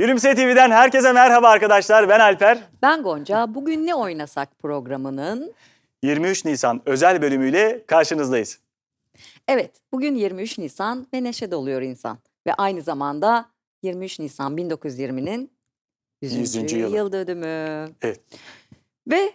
Gülümse TV'den herkese merhaba arkadaşlar. Ben Alper. Ben Gonca. Bugün ne oynasak programının? 23 Nisan özel bölümüyle karşınızdayız. Evet, bugün 23 Nisan ve neşe doluyor insan. Ve aynı zamanda 23 Nisan 1920'nin 100. 100. yılı. yıl dönümü. Evet. Ve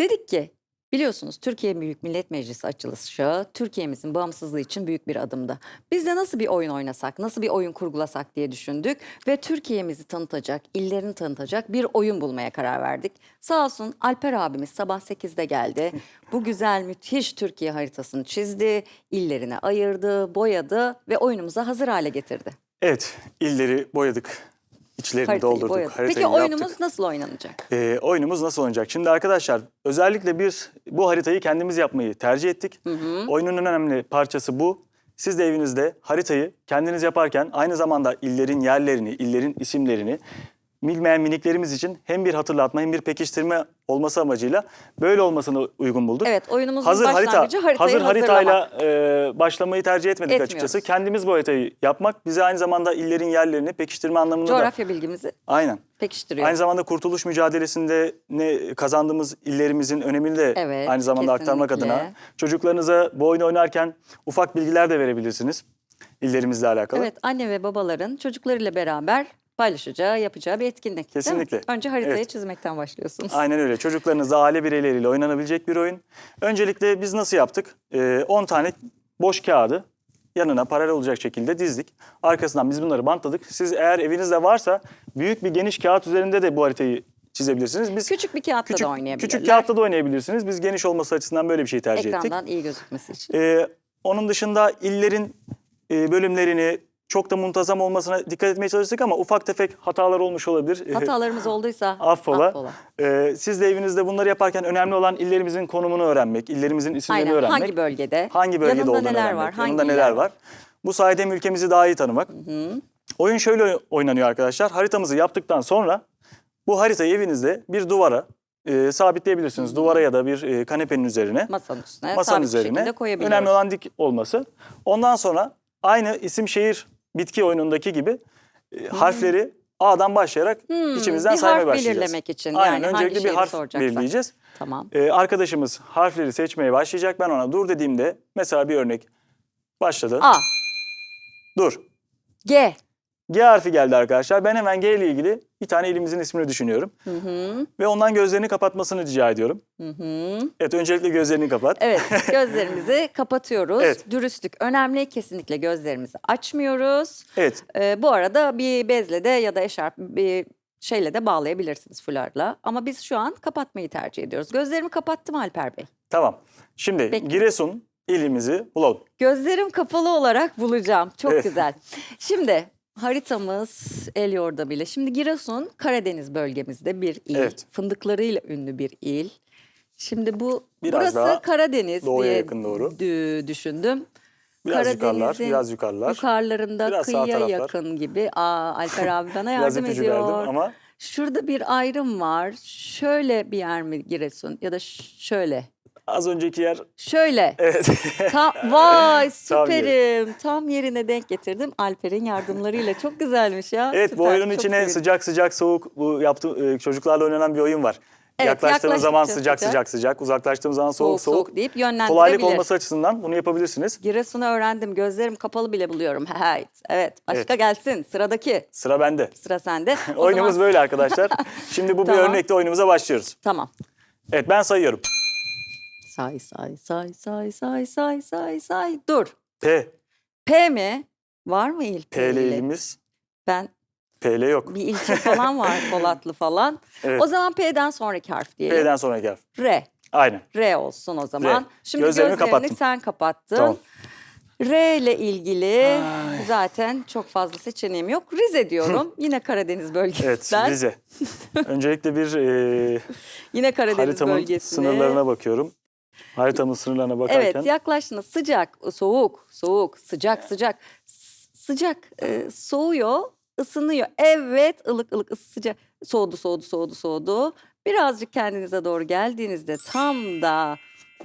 dedik ki biliyorsunuz Türkiye Büyük Millet Meclisi açılışı Türkiye'mizin bağımsızlığı için büyük bir adımdı. Biz de nasıl bir oyun oynasak, nasıl bir oyun kurgulasak diye düşündük ve Türkiye'mizi tanıtacak, illerini tanıtacak bir oyun bulmaya karar verdik. Sağ olsun Alper abimiz sabah 8'de geldi. Bu güzel müthiş Türkiye haritasını çizdi, illerine ayırdı, boyadı ve oyunumuza hazır hale getirdi. Evet, illeri boyadık. İçlerini Haritayı doldurduk. boyadık. Haritayı Peki yaptık. oyunumuz nasıl oynanacak? Ee, oyunumuz nasıl oynayacak? Şimdi arkadaşlar özellikle bir bu haritayı kendimiz yapmayı tercih ettik. Oyunun en önemli parçası bu. Siz de evinizde haritayı kendiniz yaparken aynı zamanda illerin yerlerini, illerin isimlerini bilmeyen miniklerimiz için hem bir hatırlatma hem bir pekiştirme olması amacıyla böyle olmasını uygun bulduk. Evet, oyunumuzun hazır harita, başlangıcı haritayı hazır haritayla e, başlamayı tercih etmedik Etmiyoruz. açıkçası. Kendimiz bu haritayı yapmak bize aynı zamanda illerin yerlerini pekiştirme anlamında da Coğrafya bilgimizi aynen. pekiştiriyor. Aynı zamanda kurtuluş mücadelesinde ne kazandığımız illerimizin önemini de Evet, aynı zamanda aktarmak kesinlikle. adına çocuklarınıza bu oyunu oynarken ufak bilgiler de verebilirsiniz illerimizle alakalı. Evet, anne ve babaların çocuklarıyla beraber paylaşacağı, yapacağı bir etkinlik. Kesinlikle. Önce haritayı Evet. çizmekten başlıyorsunuz. Aynen öyle. Çocuklarınızla aile bireyleriyle oynanabilecek bir oyun. Öncelikle biz nasıl yaptık? Ee, 10 tane boş kağıdı yanına paralel olacak şekilde dizdik. Arkasından biz bunları bantladık. Siz eğer evinizde varsa büyük bir geniş kağıt üzerinde de bu haritayı çizebilirsiniz. Biz Küçük bir kağıtta küçük, da oynayabilirler. küçük kağıtta da oynayabilirsiniz. Biz geniş olması açısından böyle bir şey tercih ettik. Ekrandan iyi gözükmesi için. Ee, onun dışında illerin e, bölümlerini çok da muntazam olmasına dikkat etmeye çalıştık ama ufak tefek hatalar olmuş olabilir. Hatalarımız olduysa Affola. affola. Ee, siz de evinizde bunları yaparken önemli olan illerimizin konumunu öğrenmek, illerimizin isimlerini Aynen. öğrenmek. Hangi bölgede? hangi bölgede Yanında olduğunu neler öğrenmek. var? Hangi yanında iller neler var. Bu sayede ülkemizi daha iyi tanımak. Oyun şöyle oynanıyor arkadaşlar. Haritamızı yaptıktan sonra bu haritayı evinizde bir duvara e, sabitleyebilirsiniz. Duvara ya da bir e, kanepenin üzerine. Masanın üstüne masanın üzerine. Önemli olan dik olması. Ondan sonra aynı isim şehir bitki oyunundaki gibi e, harfleri A'dan başlayarak içimizden bir saymaya harf başlayacağız. belirlemek için, Aynen yani hangi öncelikle bir harf soracaksak. belirleyeceğiz. Tamam. Ee, arkadaşımız harfleri seçmeye başlayacak. Ben ona dur dediğimde mesela bir örnek başladı. A, Dur. G. G harfi geldi arkadaşlar. Ben hemen G ile ilgili bir tane ilimizin ismini düşünüyorum. Ve ondan gözlerini kapatmasını rica ediyorum. Evet öncelikle gözlerini kapat. Evet, gözlerimizi kapatıyoruz. Evet. Dürüstlük önemli. Kesinlikle gözlerimizi açmıyoruz. Evet. Ee, bu arada bir bezle de ya da eşarp bir şeyle de bağlayabilirsiniz fularla. Ama biz şu an kapatmayı tercih ediyoruz. Gözlerimi kapattım Alper Bey. Tamam. Şimdi Peki. Giresun ilimizi bulalım. Gözlerim kapalı olarak bulacağım. Çok Evet. güzel. Şimdi haritamız el yordamıyla. Şimdi Giresun Karadeniz bölgemizde bir il. Evet. Fındıklarıyla ünlü bir il. Şimdi bu Biraz burası daha Karadeniz doğuya diye yakın doğru. dü- düşündüm. Biraz yukarılar, Karadeniz'in biraz yukarılar. Yukarılarında Biraz sağ kıyıya taraflar. yakın gibi. Aa Alper abi bana Biraz yardım ipucu ediyor. ama Şurada bir ayrım var. Şöyle bir yer mi Giresun ya da ş- şöyle. Az önceki yer Şöyle. evet. Tam, vay süperim. Tam yerine denk getirdim. Alper'in yardımlarıyla. Çok güzelmiş ya. evet bu süper, oyunun çok içine sevindim. sıcak sıcak soğuk bu yaptı e, çocuklarla oynanan bir oyun var. Evet, Yaklaştığımız zaman sıcak sıcak. sıcak uzaklaştığımız zaman soğuk soğuk soğuk. soğuk deyip Kolaylık yönlendirebilir. olması açısından bunu yapabilirsiniz. Giresun'u öğrendim. Gözlerim kapalı bile buluyorum. Evet. Başka Evet. gelsin. Sıradaki. Sıra bende. Sıra sende. Oyunumuz zaman- böyle arkadaşlar. Şimdi bu bir Tamam. örnekte oyunumuza başlıyoruz. Tamam. Evet ben sayıyorum. Say say say say say say say say. Dur. P. P mi? Var mı il? P ile ilgimiz. Ben P ile yok. bir ilçe falan var Polatlı falan. Evet. O zaman P'den sonraki harf diyelim. P'den sonra gel. R. Aynen. R olsun o zaman. R. Şimdi Gözlerimi gözlerini, kapattım. sen kapattın. Tamam. R ile ilgili Ay. zaten çok fazla seçeneğim yok. Rize diyorum. Yine Karadeniz Evet bölgesinden. Rize. Öncelikle bir e, Yine Karadeniz haritamın bölgesine. sınırlarına bakıyorum. Haritamın sınırlarına bakarken. Evet yaklaştınız. Sıcak, soğuk, soğuk, sıcak, sıcak. S- Sıcak, e, soğuyor, ısınıyor. Evet, ılık ılık ısı- sıcak. Soğudu, soğudu, soğudu, soğudu. Birazcık kendinize doğru geldiğinizde tam da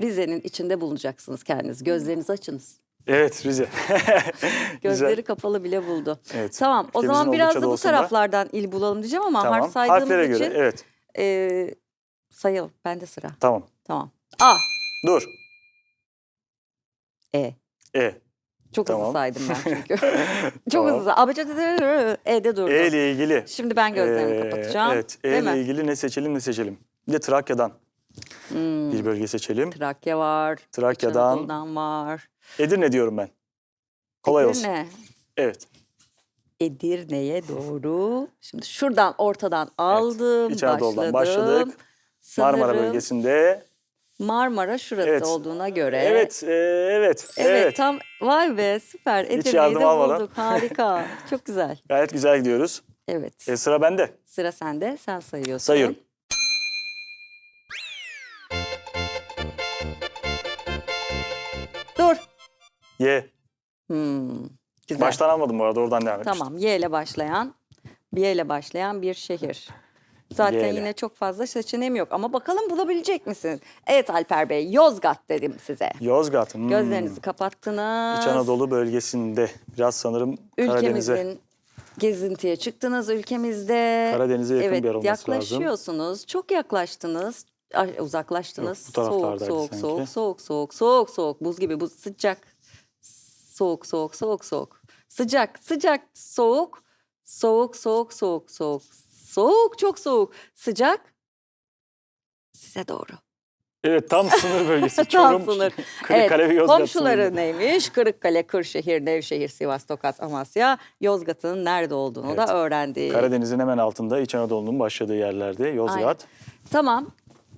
Rize'nin içinde bulunacaksınız kendiniz. Gözlerinizi açınız. Evet Rize. Gözleri kapalı bile buldu. Evet. Tamam o Ülkemizin zaman biraz oldukça da bu doğusunda. taraflardan il bulalım diyeceğim ama Tamam. harf saydığımız Harflere için göre evet. e, sayalım. Bende sıra. Tamam. Tamam. A. Dur. E. E. Çok Tamam. hızlı saydım ben çünkü. Çok Tamam. hızlı. Abacada E'de durdu. E ile ilgili. Şimdi ben gözlerimi Ee, kapatacağım. Evet. E ile mi? ilgili ne seçelim ne seçelim. Bir de Trakya'dan Hmm, bir bölge seçelim. Trakya var. Trakya'dan Anadolu'dan var. Edirne diyorum ben. Kolay olsun. Edirne. Evet. Edirne'ye doğru. Şimdi şuradan ortadan aldım. İç Anadolu'dan başladım. başladık. Marmara bölgesinde. Marmara şurası Evet. olduğuna göre. Evet, e, evet, Evet, evet. tam vay be süper. Edirne'yi de almadan. bulduk. Harika. Çok güzel. Gayet güzel gidiyoruz. Evet. E, sıra bende. Sıra sende. Sen sayıyorsun. Sayıyorum. Dur. Y. Hmm, güzel. Baştan almadım bu arada oradan devam etmiştim. Tamam. Y ile başlayan, bir Y ile başlayan bir şehir. Zaten Y ile. yine çok fazla seçeneğim yok ama bakalım bulabilecek misin? Evet Alper Bey, Yozgat dedim size. Yozgat. hmm. Gözlerinizi kapattınız. İç Anadolu bölgesinde. Biraz sanırım Karadeniz'e. Ülkemizin gezintiye çıktınız ülkemizde. Karadeniz'e yakın evet, bir yer olması lazım. yaklaşıyorsunuz. Çok yaklaştınız. Uzaklaştınız. Yok, bu soğuk, soğuk, sanki. soğuk, soğuk, soğuk, soğuk, soğuk. Buz gibi, buz sıcak. Soğuk, soğuk, soğuk, soğuk. Sıcak, sıcak, soğuk. Soğuk, soğuk, soğuk, soğuk. Soğuk, çok soğuk. Sıcak. Size doğru. Evet tam sınır bölgesi. Tam Çorum, sınır. Kırıkkale ve evet, Yozgat komşuları sınırında. neymiş? Kırıkkale, Kırşehir, Nevşehir, Sivas, Tokat, Amasya. Yozgat'ın nerede olduğunu Evet. da öğrendik. Karadeniz'in hemen altında İç Anadolu'nun başladığı yerlerde Yozgat. Aynen. Tamam.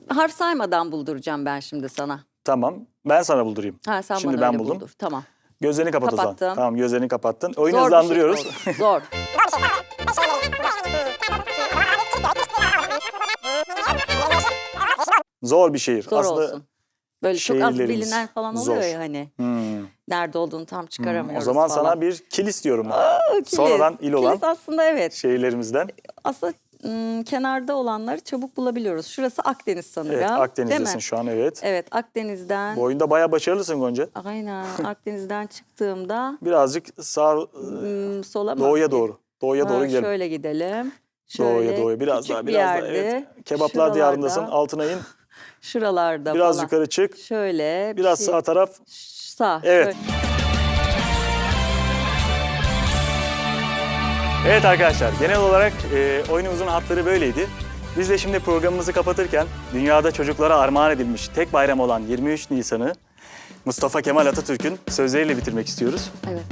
Harf saymadan bulduracağım ben şimdi sana. Tamam. Ben sana buldurayım. Ha sen Şimdi bana ben öyle buldum. buldur. Tamam. Gözlerini kapat o zaman. Tamam gözlerini kapattın. Oyunu Zor şey hızlandırıyoruz. olsun. Zor. Zor bir şehir. Zor Aslında olsun. Böyle çok az şehirlerimiz bilinen falan oluyor zor. ya hani. Hmm, Nerede olduğunu tam hmm. çıkaramıyoruz O zaman falan. sana bir kilis diyorum ben. Aa, kilis. Sonradan il olan Kilis aslında evet. şehirlerimizden. Aslında ım, kenarda olanları çabuk bulabiliyoruz. Şurası Akdeniz sanırım. Evet Akdeniz'desin şu an evet. Evet Akdeniz'den. Bu oyunda bayağı başarılısın Gonca. Aynen Akdeniz'den çıktığımda Birazcık sağ ım, sola mı? doğuya doğru. Doğuya Ha, doğru gidelim. Şöyle gidelim. Doğuya Şöyle doğru. Biraz küçük daha bir biraz daha. yerde, Evet. Kebaplar şuralarda, diyarındasın. Altına in. Şuralarda Biraz falan. yukarı çık. Şöyle. bir Biraz şey- sağ taraf. Sağ. Evet. şöyle. Evet arkadaşlar genel olarak e, oyunumuzun hatları böyleydi. Biz de şimdi programımızı kapatırken dünyada çocuklara armağan edilmiş tek bayram olan 23 Nisan'ı Mustafa Kemal Atatürk'ün sözleriyle bitirmek istiyoruz. Evet.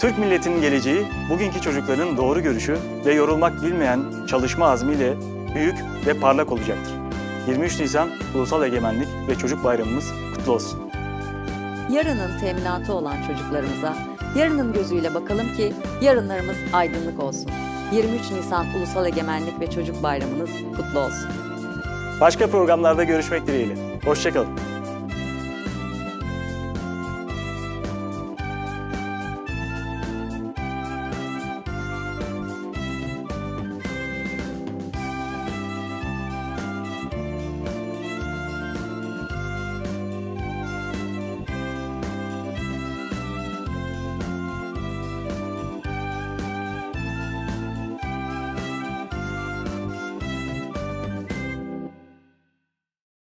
Türk milletinin geleceği bugünkü çocukların doğru görüşü ve yorulmak bilmeyen çalışma azmiyle büyük ve parlak olacaktır. 23 Nisan Ulusal Egemenlik ve Çocuk Bayramımız kutlu olsun. Yarının teminatı olan çocuklarımıza yarının gözüyle bakalım ki yarınlarımız aydınlık olsun. 23 Nisan Ulusal Egemenlik ve Çocuk Bayramınız kutlu olsun. Başka programlarda görüşmek dileğiyle. Hoşçakalın.